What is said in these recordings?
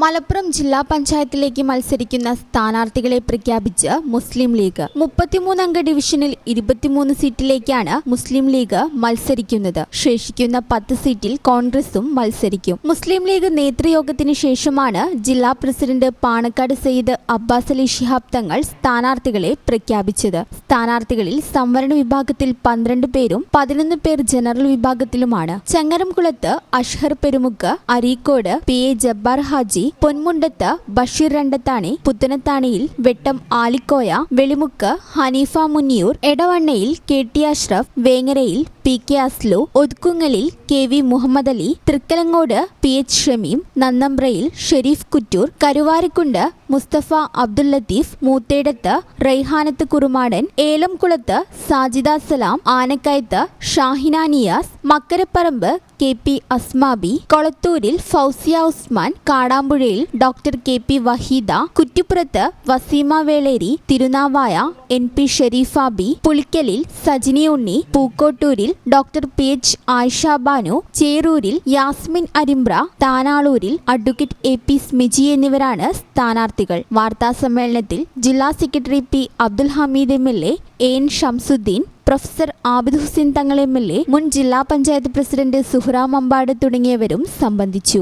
മലപ്പുറം ജില്ലാ പഞ്ചായത്തിലേക്ക് മത്സരിക്കുന്ന സ്ഥാനാർത്ഥികളെ പ്രഖ്യാപിച്ച് മുസ്ലിം ലീഗ് മുപ്പത്തിമൂന്നംഗ ഡിവിഷനിൽ ഇരുപത്തിമൂന്ന് സീറ്റിലേക്കാണ് മുസ്ലിം ലീഗ് മത്സരിക്കുന്നത്. ശേഷിക്കുന്ന പത്ത് സീറ്റിൽ കോൺഗ്രസും മത്സരിക്കും. മുസ്ലിം ലീഗ് നേതൃയോഗത്തിന് ശേഷമാണ് ജില്ലാ പ്രസിഡന്റ് പാണക്കാട് സയ്യിദ് അബ്ബാസ് അലി ഷിഹാബ് തങ്ങൾ സ്ഥാനാർത്ഥികളെ പ്രഖ്യാപിച്ചത്. സ്ഥാനാർത്ഥികളിൽ സംവരണ വിഭാഗത്തിൽ പന്ത്രണ്ട് പേരും പതിനൊന്ന് പേർ ജനറൽ വിഭാഗത്തിലുമാണ്. ചങ്ങരംകുളത്ത് അഷ്ഹർ പെരുമുക്ക് അരീക്കോട് പി എ ജബ്ബാർ ഹാജി പൊന്മുണ്ടത്ത് ബഷീർ രണ്ടത്താണി പുത്തനത്താണിയിൽ വെട്ടം ആലിക്കോയ വെളിമുക്ക് ഹനീഫ മുന്നിയൂർ എടവണ്ണയിൽ കെ ടി അഷ്റഫ് വേങ്ങരയിൽ P K Aslu ഒതുക്കുങ്ങലിൽ K V Muhammad Ali Thrikkalangode P H Shameem നന്നമ്പ്രയിൽ Shareef Kuttoor Karuvarakundu Musthafa Abdul Latheef മൂത്തേടത്ത് റൈഹാനത്ത് കുറുമാടൻ ഏലംകുളത്ത് സാജിദ സലാം ആനക്കയത്ത് ഷാഹിന നിയാസ് മക്കരപ്പറമ്പ് കെ പി അസ്മാബി കൊളത്തൂരിൽ ഫൗസിയ ഉസ്മാൻ കാടാമ്പുഴയിൽ ഡോക്ടർ കെ പി വഹീദ കുറ്റിപ്പുറത്ത് വസീമ വേളേരി തിരുനാവായ എൻ പി ഷെരീഫാബി പുളിക്കലിൽ Sajini Unni പൂക്കോട്ടൂരിൽ doctor P H Ayisha Banu ചേരൂരിൽ Yasmin Arimbra താനാളൂരിൽ അഡ്വക്കേറ്റ് എ പി സ്മിജി എന്നിവരാണ് സ്ഥാനാർത്ഥികൾ. വാർത്താ സമ്മേളനത്തിൽ ജില്ലാ secretary P Abdul Hameed M L A N Shamsuddin professor Abid Hussain Thangal M L A മുൻ ജില്ലാ പഞ്ചായത്ത് പ്രസിഡന്റ് സുഹ്റാം അമ്പാട് തുടങ്ങിയവരും സംബന്ധിച്ചു.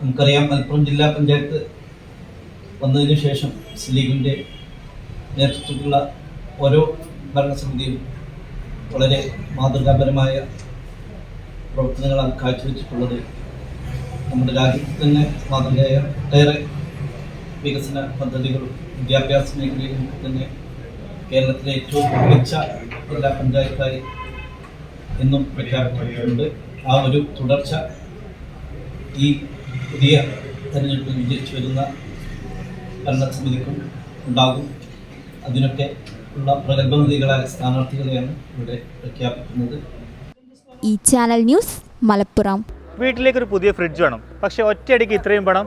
നമുക്കറിയാം മലപ്പുറം ജില്ലാ പഞ്ചായത്ത് വന്നതിന് ശേഷം ലീഗിന്റെ നേതൃത്വത്തിലുള്ള ഓരോ ഭരണസമിതിയും വളരെ മാതൃകാപരമായ പ്രവർത്തനങ്ങളാണ് കാഴ്ചവെച്ചിട്ടുള്ളത്. നമ്മുടെ രാജ്യത്ത് തന്നെ മാതൃകയായ ഒട്ടേറെ വികസന പദ്ധതികളും വിദ്യാഭ്യാസ മേഖലയിലും തന്നെ കേരളത്തിലെ ഏറ്റവും മികച്ച ജില്ലാ പഞ്ചായത്തായി എന്നും പ്രഖ്യാപിച്ചിട്ടുണ്ട്. ആ ഒരു തുടർച്ച ഈ പുതിയ തെരഞ്ഞെടുപ്പിൽ വിജയിച്ചു വരുന്ന ഭരണസമിതിക്കും ഉണ്ടാകും. അതിനൊക്കെ ഉള്ള പ്രഗത്ഭനിധികളായ സ്ഥാനാർത്ഥികളെയാണ് ഇവിടെ പ്രഖ്യാപിക്കുന്നത്. ഈ ചാനൽ ന്യൂസ് മലപ്പുറം. വീട്ടിലേക്ക് ഒരു പുതിയ ഫ്രിഡ്ജ് വേണം. പക്ഷേ ഒറ്റയടിക്ക് ഇത്രയും പണം